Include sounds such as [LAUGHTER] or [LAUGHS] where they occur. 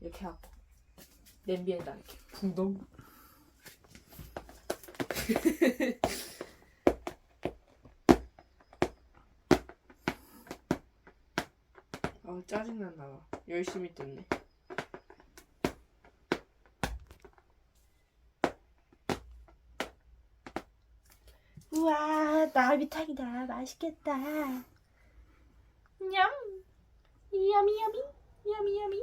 이렇게 하고. 냄비에다 이렇게. 붕덩. 아 [LAUGHS] 짜증난다 나. 열심히 뜯네. 우와 나비탕이다. 맛있겠다. 냠. 야미 야미 야미 야미